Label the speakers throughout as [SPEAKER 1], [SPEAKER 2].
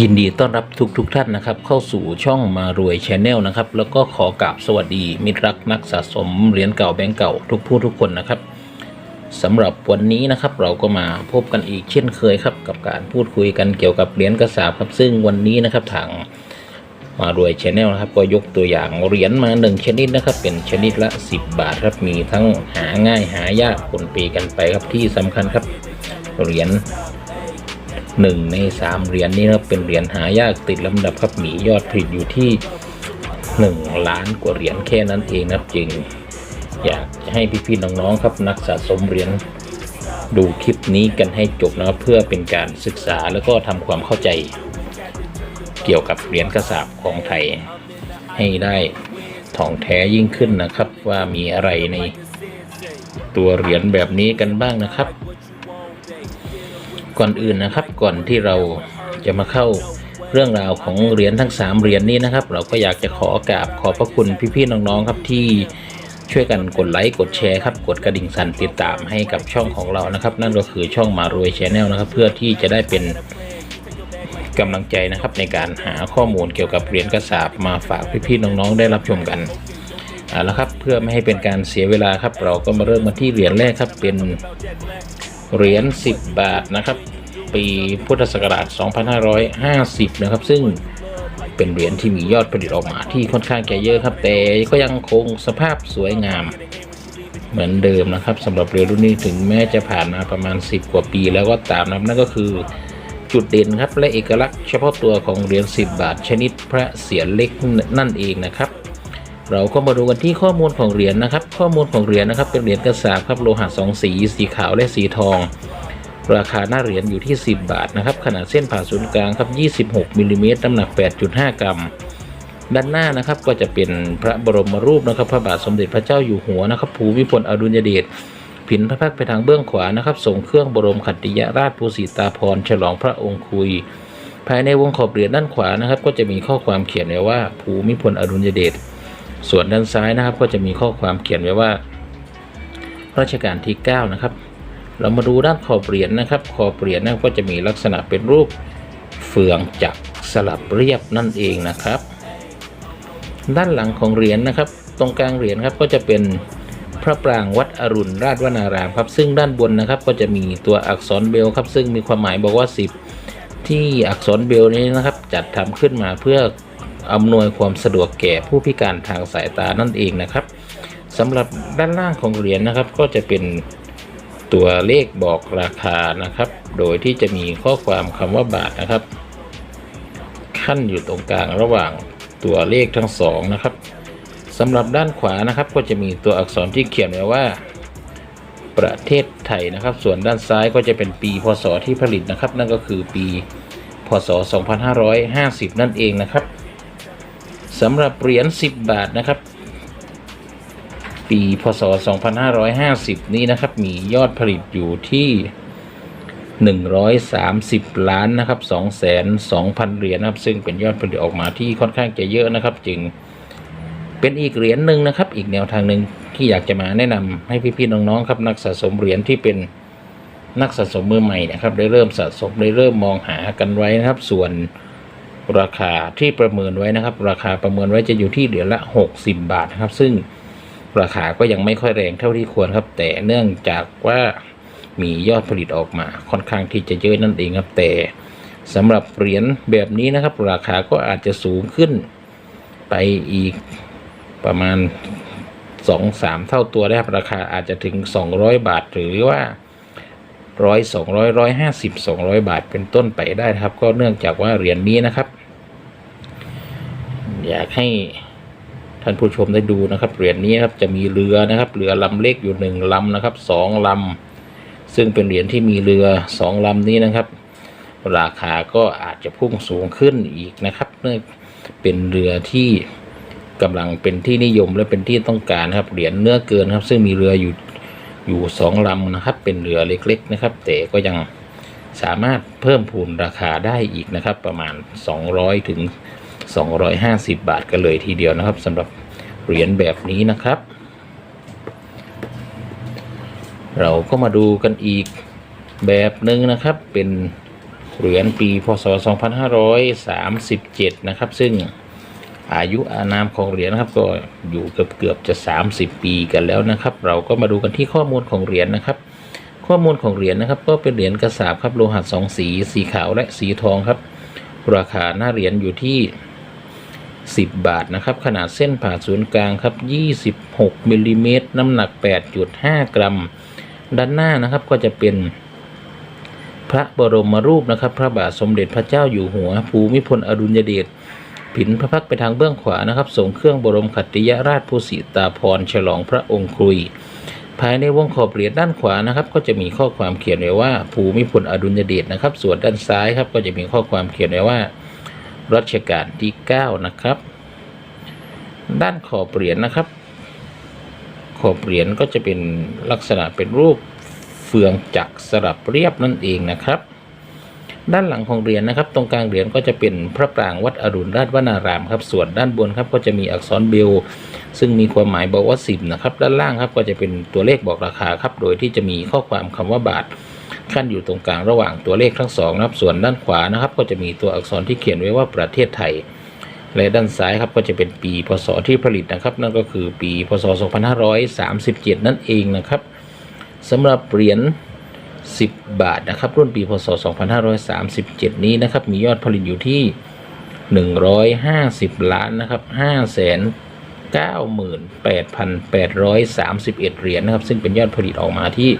[SPEAKER 1] ยินดีต้อนรับทุกทุกท่านนะครับ เข้าสู่ช่องมารวยชแนลนะครับ แล้วก็ขอกราบสวัสดี มิตรรักนักสะสมเหรียญเก่าแบงก์เก่าทุกผู้ทุกคนนะครับสำหรับวันนี้นะครับเราก็มาพบกันอีกเช่นเคยครับ กับการพูดคุยกันเกี่ยวกับเหรียญกระสาบครับ ซึ่งวันนี้นะครับทางมารวยชแนลนะครับ ก็ยกตัวอย่างเหรียญมาหนึ่งชนิดนะครับ เป็นชนิดละ 10 บาทครับมีทั้งหาง่ายหายากปนปีกันไปครับที่สำคัญครับเหรียญ หนึ่งในสามเหรียญนี้นะครับเป็นเหรียญหายากติดลำดับครับมียอดผลิตอยู่ที่หนึ่งล้านกว่าเหรียญแค่นั้นเองนะครับจึงอยากให้พี่ๆน้องๆครับนักสะสมเหรียญดูคลิปนี้กันให้จบนะครับเพื่อเป็นการศึกษาแล้วก็ทำความเข้าใจ เกี่ยวกับเหรียญกระสาบของไทย ให้ได้ถ่องแท้ยิ่งขึ้นนะครับว่ามีอะไรในตัวเหรียญแบบนี้กันบ้างนะครับ ก่อนอื่นนะครับก่อนที่เราจะมาเข้าเรื่องราวของเหรียญทั้ง 3 เหรียญนี้นะครับ เราก็อยากจะขอกราบขอบพระคุณพี่ๆน้องๆครับที่ช่วยกันกดไลค์กดแชร์ครับกดกระดิ่งสั่นติดตามให้กับช่องของเรานะครับ นั่นก็คือช่องมารวยชแนลนะครับ เพื่อที่จะได้เป็นกำลังใจนะครับในการหาข้อมูลเกี่ยวกับเหรียญกระสาบมาฝากพี่ๆน้องๆได้รับชมกันเอาละครับเพื่อไม่ให้เป็นการเสียเวลาครับ เราก็มาเริ่มมาที่เหรียญแรกครับเป็น เหรียญ10 บาทนะครับ ปีพุทธศักราช 2550 นะครับ ซึ่งเป็นเหรียญที่มียอดผลิตออกมาที่ค่อนข้างจะเยอะครับ แต่ก็ยังคงสภาพสวยงามเหมือนเดิมนะครับสำหรับเหรียญรุ่นนี้ถึงแม้จะผ่านมาประมาณ 10 กว่าปีแล้วก็ตามนะนั่นก็คือจุดเด่นครับและเอกลักษณ์เฉพาะตัวของเหรียญ10 บาทชนิดพระเศียรเล็กนั่นเองนะครับ เราก็มาดูกันที่ข้อมูลของเหรียญนะครับ ข้อมูลของเหรียญนะครับ เป็นเหรียญกระสาบครับโลหะสองสี สีขาวและสีทอง ราคาหน้าเหรียญอยู่ที่ 10 บาทนะครับ ขนาดเส้นผ่าศูนย์กลางครับ 26มิลลิเมตรน้ำหนัก 8.5 กรัม ด้านหน้านะครับก็จะเป็นพระบรมรูปนะครับ พระบาทสมเด็จพระเจ้าอยู่หัวนะครับ ภูมิพลอดุลยเดชผินพระพักตร์ไปทางเบื้องขวานะครับส่งเครื่องบรมขัตติยราชภูสิตาภรฉลองพระองค์คุย ภายในวงขอบเหรียญด้านขวานะครับ ก็จะมีข้อความเขียนไว้ว่าภูมิพลอดุลยเดช ส่วนด้านซ้ายนะครับก็จะมีข้อความเขียนไว้ว่ารัชกาลที่ 9 นะครับ เรามาดูด้านขอบเหรียญนะครับ ขอบเหรียญนะก็จะมีลักษณะเป็นรูปเฟืองจักสลับเรียบนั่นเองนะครับ ด้านหลังของเหรียญนะครับ ตรงกลางเหรียญครับก็จะเป็นพระปรางวัดอรุณราชวนารามครับ ซึ่งด้านบนนะครับก็จะมีตัวอักษรเบลครับ ซึ่งมีความหมายบอกว่า 10 ที่อักษรเบลนี้นะครับ จัดทำขึ้นมาเพื่อ อำนวยความสะดวกแก่ผู้พิการทางสายตานั่นเองนะครับสำหรับด้านล่างของเหรียญนะครับ ก็จะเป็นตัวเลขบอกราคานะครับ โดยที่จะมีข้อความคำว่าบาทนะครับ ขั้นอยู่ตรงกลางระหว่างตัวเลขทั้งสองนะครับสำหรับด้านขวานะครับ ก็จะมีตัวอักษรที่เขียนไว้ว่า ประเทศไทยนะครับ ส่วนด้านซ้ายก็จะเป็นปีพศที่ผลิตนะครับ นั่นก็คือปีพศ 2550 นั่นเองนะครับ สำหรับเหรียญ10 บาทนะครับ ปีพศ 2550 นี้นะครับ มียอดผลิตอยู่ที่ 130 ล้านนะครับ2,200,000 เหรียญนะครับ ซึ่งเป็นยอดผลิตออกมาที่ค่อนข้างจะเยอะนะครับ จึงเป็นอีกเหรียญหนึ่งนะครับ อีกแนวทางหนึ่งที่อยากจะมาแนะนำให้พี่ๆน้องๆครับ นักสะสมเหรียญที่เป็นนักสะสมมือใหม่นะครับ ได้เริ่มสะสมได้เริ่มมองหากันไว้นะครับ ส่วน ราคาที่ประเมินไว้นะครับ ราคาประเมินไว้จะอยู่ที่เหรียญละ 60 บาทนะครับ ซึ่งราคาก็ยังไม่ค่อยแรงเท่าที่ควรครับ แต่เนื่องจากว่ามียอดผลิตออกมาค่อนข้างที่จะเยอะนั่นเองครับแต่สำหรับเหรียญแบบนี้นะครับ ราคาก็อาจจะสูงขึ้นไปอีกประมาณ 2-3 เท่าตัวได้ครับราคาอาจจะถึง 200 บาท หรือว่าร้อยสองร้อยร้อยห้าสิบสองร้อยบาทเป็นต้นไปได้ครับ ก็เนื่องจากว่าเหรียญนี้นะครับ อยากให้ท่านผู้ชมได้ดูนะครับเหรียญนี้ครับจะมีเรือนะครับเรือลำเล็กอยู่หนึ่งลำนะครับสองลำซึ่งเป็นเหรียญที่มีเรือสองลำนี้นะครับ ราคาก็อาจจะพุ่งสูงขึ้นอีกนะครับเนื่องเป็นเรือที่กำลังเป็นที่นิยมและเป็นที่ต้องการนะครับเหรียญเนื้อเกินครับ ซึ่งมีเรืออยู่อยู่สองลำนะครับ เป็นเรือเล็กๆนะครับ แต่ก็ยังสามารถเพิ่มพูนราคาได้อีกนะครับ ประมาณ 200ถึง 250 บาทกันเลยทีเดียวนะครับสำหรับเหรียญแบบนี้นะครับ เราก็มาดูกันอีกแบบหนึ่งนะครับ เป็นเหรียญปีพศ 2537 นะครับ ซึ่งอายุอานามของเหรียญนะครับก็อยู่เกือบเกือบจะ 30 ปีกันแล้วนะครับ เราก็มาดูกันที่ข้อมูลของเหรียญนะครับ ข้อมูลของเหรียญนะครับ ก็เป็นเหรียญกระสาบครับโลหะสองสี สีขาวและสีทองครับ ราคาหน้าเหรียญอยู่ที่ 10 บาทนะครับ ขนาดเส้นผ่าศูนย์กลางครับ 26มิลลิเมตรน้ำหนัก 8.5 กรัม ด้านหน้านะครับก็จะเป็นพระบรมรูปนะครับ พระบาทสมเด็จพระเจ้าอยู่หัว ภูมิพลอดุลยเดชผินพระพักไปทางเบื้องขวานะครับส่งเครื่องบรมขัตติยราชภูสิตาภรฉลองพระองค์คุย ภายในวงขอบเหรียญด้านขวานะครับ ก็จะมีข้อความเขียนไว้ว่า ภูมิพลอดุลยเดชนะครับ ส่วนด้านซ้ายครับก็จะมีข้อความเขียนไว้ว่า รัชกาลที่ 9 นะครับ ด้านขอบเหรียญนะครับ ขอบเหรียญก็จะเป็นลักษณะเป็นรูปเฟืองจักรสลับเรียบนั่นเองนะครับ ด้านหลังของเหรียญนะครับ ตรงกลางเหรียญก็จะเป็นพระปรางวัดอรุณราชวนารามครับ ส่วนด้านบนครับก็จะมีอักษรเบล ซึ่งมีความหมายบอกว่าสิบนะครับ ด้านล่างครับก็จะเป็นตัวเลขบอกราคาครับ โดยที่จะมีข้อความคำว่าบาท ขั้นอยู่ตรงกลางระหว่างตัวเลขทั้งสองนะครับส่วนด้านขวานะครับ ก็จะมีตัวอักษรที่เขียนไว้ว่าประเทศไทย และด้านซ้ายครับก็จะเป็นปีพศที่ผลิตนะครับ นั่นก็คือปีพศ 2537 นั่นเองนะครับสำหรับเหรียญ10 บาทนะครับ รุ่นปีพศ 2537 นี้นะครับ มียอดผลิตอยู่ที่ 150 ล้านนะครับ5แสน98,831 เหรียญนะครับ ซึ่งเป็นยอดผลิตออกมาที่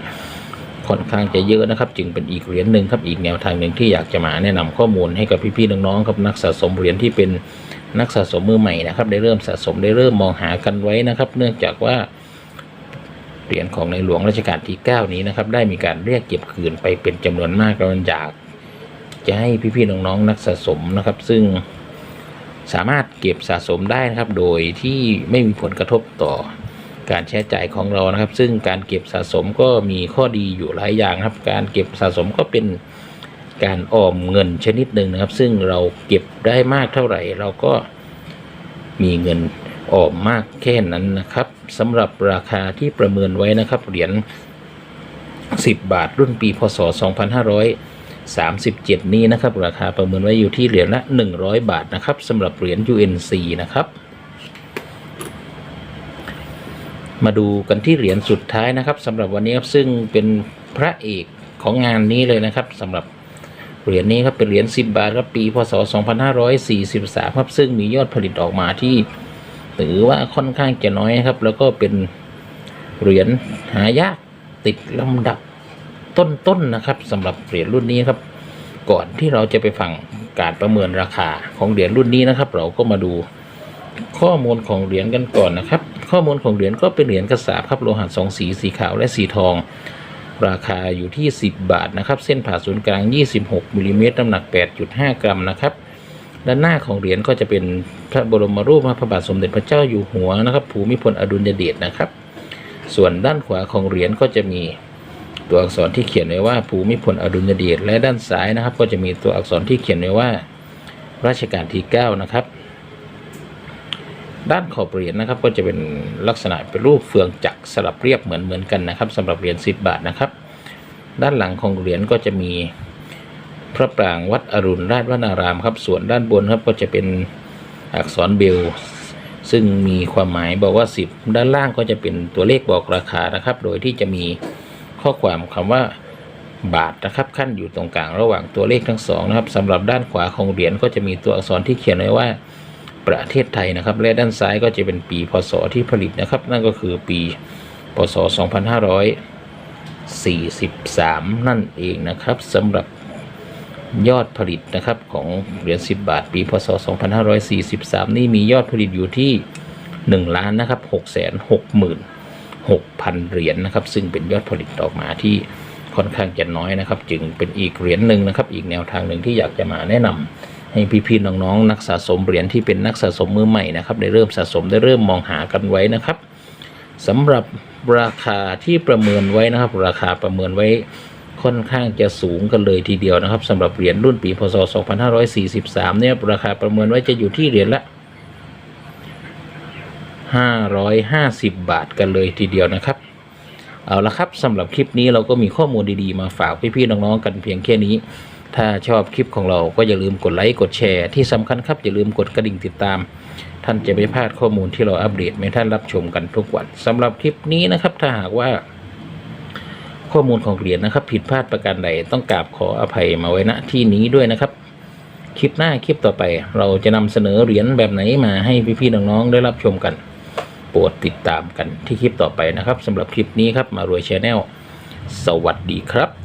[SPEAKER 1] ค่อนข้างจะเยอะนะครับ จึงเป็นอีกเหรียญหนึ่งครับอีกแนวทางหนึ่งที่อยากจะมาแนะนำข้อมูลให้กับพี่ๆน้องๆครับนักสะสมเหรียญที่เป็นนักสะสมมือใหม่นะครับ ได้เริ่มสะสมได้เริ่มมองหากันไว้นะครับ เนื่องจากว่าเหรียญของในหลวงรัชกาลที่ 9 นี้นะครับ ได้มีการเรียกเก็บคืนไปเป็นจำนวนมากเราอยากจะให้พี่ๆน้องๆนักสะสมนะครับ ซึ่งสามารถเก็บสะสมได้นะครับ โดยที่ไม่มีผลกระทบต่อ การใช้จ่ายของเรานะครับ ซึ่งการเก็บสะสมก็มีข้อดีอยู่หลายอย่างครับ การเก็บสะสมก็เป็นการออมเงินชนิดหนึ่งนะครับ ซึ่งเราเก็บได้มากเท่าไหร่ เราก็มีเงินออมมากแค่นั้นนะครับสำหรับราคาที่ประเมินไว้นะครับเหรียญ10 บาทรุ่นปีพศ 2537 นี้นะครับ ราคาประเมินไว้อยู่ที่เหรียญละ 100 บาทนะครับสำหรับเหรียญ UNC นะครับ มาดูกันที่เหรียญสุดท้ายนะครับสำหรับวันนี้ครับซึ่งเป็นพระเอกของงานนี้เลยนะครับสำหรับเหรียญนี้ครับเป็นเหรียญ10 บาทครับปีพศ 2543ครับซึ่งมียอดผลิตออกมาที่ถือว่าค่อนข้างจะน้อยครับ แล้วก็เป็นเหรียญหายากติดลำดับต้นๆนะครับสำหรับเหรียญรุ่นนี้ครับ ก่อนที่เราจะไปฟังการประเมินราคาของเหรียญรุ่นนี้นะครับ เราก็มาดูข้อมูลของเหรียญกันก่อนนะครับ ข้อมูลของเหรียญก็เป็นเหรียญกระสาบครับโลหะสองสีสีขาวและสีทอง ราคาอยู่ที่ 10 บาทนะครับ เส้นผ่าศูนย์กลาง 26มิลลิเมตรน้ำหนัก 8.5 กรัมนะครับด้านหน้าของเหรียญก็จะเป็นพระบรมรูปพระบาทสมเด็จพระเจ้าอยู่หัวนะครับภูมิพลอดุลยเดชนะครับ ส่วนด้านขวาของเหรียญก็จะมีตัวอักษรที่เขียนไว้ว่าภูมิพลอดุลยเดชและด้านซ้ายนะครับ ก็จะมีตัวอักษรที่เขียนไว้ว่ารัชกาลที่ 9 นะครับ ด้านขอบเหรียญนะครับก็จะเป็นลักษณะเป็นรูปเฟืองจักรสลับเรียบเหมือนเหมือนกันนะครับสำหรับเหรียญ10 บาทนะครับ ด้านหลังของเหรียญก็จะมีพระปรางวัดอรุณราชวนารามครับส่วนด้านบนครับก็จะเป็นอักษรเบล ซึ่งมีความหมายบอกว่า 10 ด้านล่างก็จะเป็นตัวเลขบอกราคานะครับ โดยที่จะมีข้อความคำว่าบาทนะครับขั้นอยู่ตรงกลางระหว่างตัวเลขทั้งสองนะครับสำหรับด้านขวาของเหรียญก็จะมีตัวอักษรที่เขียนไว้ว่า ประเทศไทยนะครับ และด้านซ้ายก็จะเป็นปีพศที่ผลิตนะครับ นั่นก็คือปีพศ 2543 นั่นเองนะครับสำหรับยอดผลิตนะครับของเหรียญ10 บาท ปีพศ 2543 นี่มียอดผลิตอยู่ที่1ล้านนะครับ666,000 เหรียญนะครับ ซึ่งเป็นยอดผลิตออกมาที่ค่อนข้างจะน้อยนะครับ จึงเป็นอีกเหรียญหนึ่งนะครับ อีกแนวทางหนึ่งที่อยากจะมาแนะนำ ให้พี่ๆน้องๆนักสะสมเหรียญที่เป็นนักสะสมมือใหม่นะครับได้เริ่มสะสมได้เริ่มมองหากันไว้นะครับสำหรับราคาที่ประเมินไว้นะครับ ราคาประเมินไว้ค่อนข้างจะสูงกันเลยทีเดียวนะครับสำหรับเหรียญรุ่นปีพศ 2543 เนี่ยราคาประเมินไว้จะอยู่ที่เหรียญละ 550 บาทกันเลยทีเดียวนะครับ เอาละครับสำหรับคลิปนี้เราก็มีข้อมูลดีๆมาฝากพี่ๆน้องๆกันเพียงแค่นี้ ถ้าชอบคลิปของเราก็อย่าลืมกดไลค์กดแชร์ที่สำคัญครับอย่าลืมกดกระดิ่งติดตาม ท่านจะไม่พลาดข้อมูลที่เราอัปเดตให้ท่านรับชมกันทุกวันสำหรับคลิปนี้นะครับถ้าหากว่า ข้อมูลของเหรียญนะครับ ผิดพลาดประการใดต้องกราบขออภัยมาไว้ณที่นี้ด้วยนะครับคลิปหน้าคลิปต่อไป เราจะนำเสนอเหรียญแบบไหนมาให้พี่ๆน้องๆได้รับชมกันโปรดติดตามกันที่คลิปต่อไปนะครับสำหรับคลิปนี้ครับมารวยชาแนลสวัสดีครับ